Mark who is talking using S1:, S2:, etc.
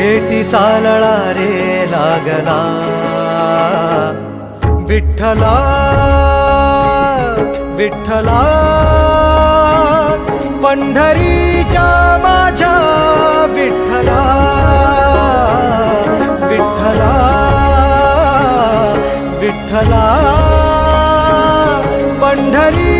S1: भेटी चालळा रे लागला. विठ्ठला विठ्ठला पंढरीच्या माझ्या विठ्ठला विठ्ठला विठ्ठला पंढरी